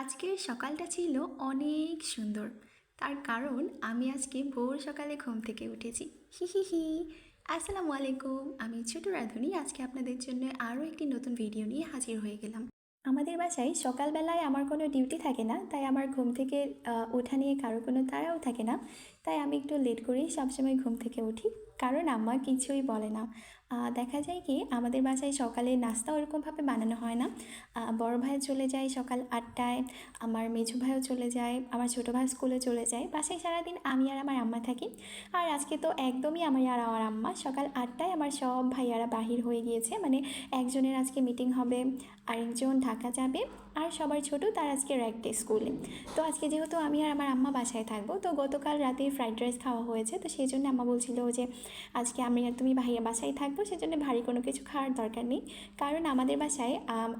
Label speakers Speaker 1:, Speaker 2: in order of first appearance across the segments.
Speaker 1: আজকের সকালটা ছিল অনেক সুন্দর। তার কারণ আমি আজকে ভোর সকালে ঘুম থেকে উঠেছি। হি হি হি। আসসালামু আলাইকুম। আমি ছোট রাধুনি। আজকে আপনাদের জন্য আরও একটি নতুন ভিডিও নিয়ে হাজির হয়ে গেলাম। আমাদের বাসায় সকালবেলায় আমার কোনো ডিউটি থাকে না, তাই আমার ঘুম থেকে ওঠা নিয়ে কারও কোনো তাড়াও থাকে না। তাই আমি একটু লেট করেই সবসময় ঘুম থেকে উঠি। কারণ আম্মা কিছুই বলে না। দেখা যায় কি, আমাদের বাসায় সকালে নাস্তা ওরকমভাবে বানানো হয় না। বড় ভাই চলে যায় সকাল আটটায়, আমার মেজো ভাইও চলে যায়, আমার ছোটো ভাই স্কুলে চলে যায়। বাসায় সারাদিন আমি আর আমার আম্মা থাকি। আর আজকে তো একদমই আমি আর আমার আম্মা। সকাল আটটায় আমার সব ভাইয়ারা বাহির হয়ে গিয়েছে। মানে একজনের আজকে মিটিং হবে, আরেকজন ঢাকা যাবে। আর সবার ছোট, তার আজকে র্যাক ডে স্কুলে তো আজকে যেহেতু আমি আর আমার আম্মা বাসায় থাকব, তো গতকাল রাতে ফ্রাইড রাইস খাওয়া হয়েছে। তো সেই জন্য আম্মা বলছিল যে, আজকে আমি আর তুমি ভাইয়া বাসায় থাকব, সেজন্য ভারী কোনো কিছু খাওয়ার দরকার নেই। কারণ আমাদের বাসায়,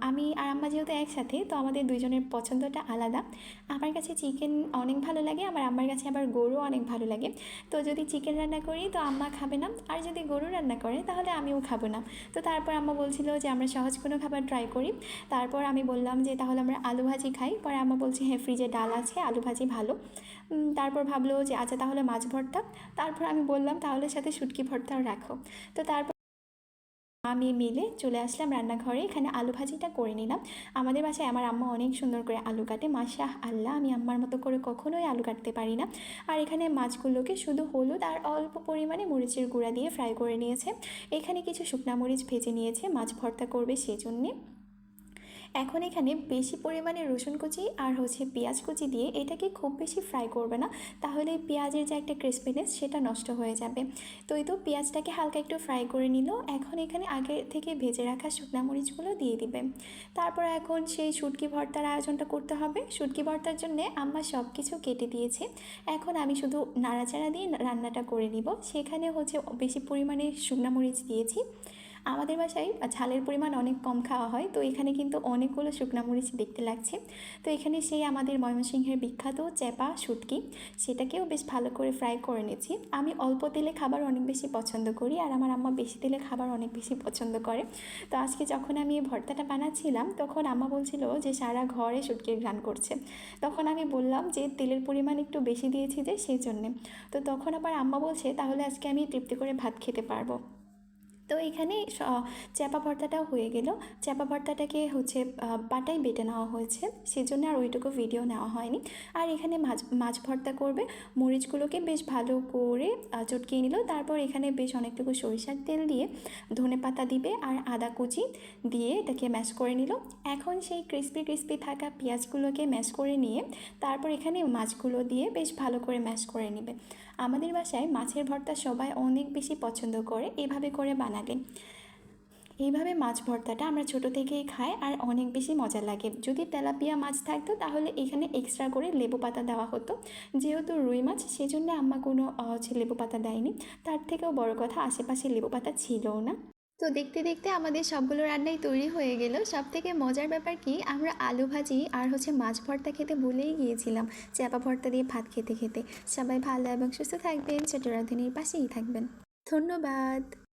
Speaker 1: আমি আর আম্মা যেহেতু একসাথে, তো আমাদের দুজনের পছন্দটা আলাদা। আমার কাছে চিকেন অনেক ভালো লাগে, আমার আম্মার কাছে আবার গরু অনেক ভালো লাগে। তো যদি চিকেন রান্না করি, তো আম্মা খাবে না। আর যদি গরু রান্না করে, তাহলে আমিও খাব না। তো তারপর আম্মা বলছিল যে, আমরা সহজ কোনো খাবার ট্রাই করি। তারপর আমি বললাম যে তাহলে আমরা আলু ভাজি খাই। পরে আম্মা বলছে হ্যাঁ ফ্রিজে ডাল আছে, আলু ভাজি ভালো। তারপর ভাবলো যে আচ্ছা তাহলে মাছ ভর্তা। তারপর আমি বললাম, তাহলে সাথে শুটকি ভর্তাও রাখো। তো তারপর আমি মিলে চলে আসলাম রান্নাঘরে। এখানে আলু ভাজিটা করে নিলাম। আমাদের বাসায় আমার আম্মা অনেক সুন্দর করে আলু কাটে। মাশা আল্লাহ, আমি আম্মার মতো করে কখনোই আলু কাটতে পারি না। আর এখানে মাছগুলোকে শুধু হলুদ আর অল্প পরিমাণে মরিচের গুঁড়া দিয়ে ফ্রাই করে নিয়েছে। এখানে কিছু শুকনা মরিচ ভেজে নিয়েছে। মাছ ভর্তা করবে সেই জন্যে এখন এখানে বেশি পরিমাণে রসুন কুচি আর হচ্ছে পেঁয়াজ কুচি দিয়ে এটাকে খুব বেশি ফ্রাই করবে না। তাহলে পেঁয়াজের যে একটা ক্রিসপিনেস সেটা নষ্ট হয়ে যাবে। তো এই তো পেঁয়াজটাকে হালকা একটু ফ্রাই করে নিল। এখন এখানে আগে থেকে ভেজে রাখা শুকনা মরিচগুলো দিয়ে দিবে। তারপর এখন সেই শুটকি ভর্তার আয়োজনটা করতে হবে। শুটকি ভর্তার জন্য আম্মা সব কিছু কেটে দিয়েছে। এখন আমি শুধু নাড়াচাড়া দিয়ে রান্নাটা করে নিব। সেখানে হচ্ছে বেশি পরিমাণে শুকনা মরিচ দিয়েছি। আমাদের বাসায় ঝালের পরিমাণ অনেক কম খাওয়া হয়, তো এখানে কিন্তু অনেকগুলো শুকনা মরিচ দেখতে লাগছে। তো এখানে সেই আমাদের ময়মনসিংহের বিখ্যাত চ্যাপা শুটকি, সেটাকেও বেশ ভালো করে ফ্রাই করে নিয়েছি। আমি অল্প তেলে খাবার অনেক বেশি পছন্দ করি আর আমার আম্মা বেশি তেলে খাবার অনেক বেশি পছন্দ করে। তো আজকে যখন আমি এই ভর্তাটা বানাচ্ছিলাম, তখন আম্মা বলছিল যে সারা ঘরে শুটকির ঘ্রাণ করছে। তখন আমি বললাম যে তেলের পরিমাণ একটু বেশি দিয়েছি যে সেই জন্যে। তো তখন আবার আম্মা বলছে তাহলে আজকে আমি তৃপ্তি করে ভাত খেতে পারব। তো এখানে চ্যাপা ভর্তাটাও হয়ে গেল। চ্যাপা ভর্তাটাকে হচ্ছে বাটাই বেটে নেওয়া হয়েছে। সেজন্য আর ওইটুকু ভিডিও নেওয়া হয়নি। আর এখানে মাছ মাছ ভর্তা করবে। মরিচগুলোকে বেশ ভালো করে চটকিয়ে নিল। তারপর এখানে বেশ অনেকটুকু সরিষার তেল দিয়ে ধনে পাতা দিবে আর আদা কুচি দিয়ে এটাকে ম্যাশ করে নিল। এখন সেই ক্রিস্পি ক্রিস্পি থাকা পেঁয়াজগুলোকে ম্যাশ করে নিয়ে তারপর এখানে মাছগুলো দিয়ে বেশ ভালো করে ম্যাশ করে নেবে। আমাদের বাসায় মাছের ভর্তা সবাই অনেক বেশি পছন্দ করে। এভাবে করে বানালে এইভাবে মাছ ভর্তাটা আমরা ছোট থেকেই খাই আর অনেক বেশি মজা লাগে। যদি তেলাপিয়া মাছ থাকতো তাহলে এখানে এক্সট্রা করে লেবু পাতা দেওয়া হতো। যেহেতু রুই মাছ, সেজন্য আম্মা কোনো হচ্ছে লেবু পাতা দেয়নি। তার থেকেও বড় কথা আশেপাশে লেবু পাতা ছিলও না। তো দেখতে দেখতে আমাদের সবগুলো রান্নাই তৈরি হয়ে গেল। সব থেকে মজার ব্যাপার কি, আমরা আলু ভাজি আর হচ্ছে মাছ ভর্তা খেতে ভুলেই গিয়েছিলাম। চাপা ভর্তা দিয়ে ভাত খেতে খেতে। সবাই ভালো এবং সুস্থ থাকবেন। ছোট রাধুনির পাশেই থাকবেন। ধন্যবাদ।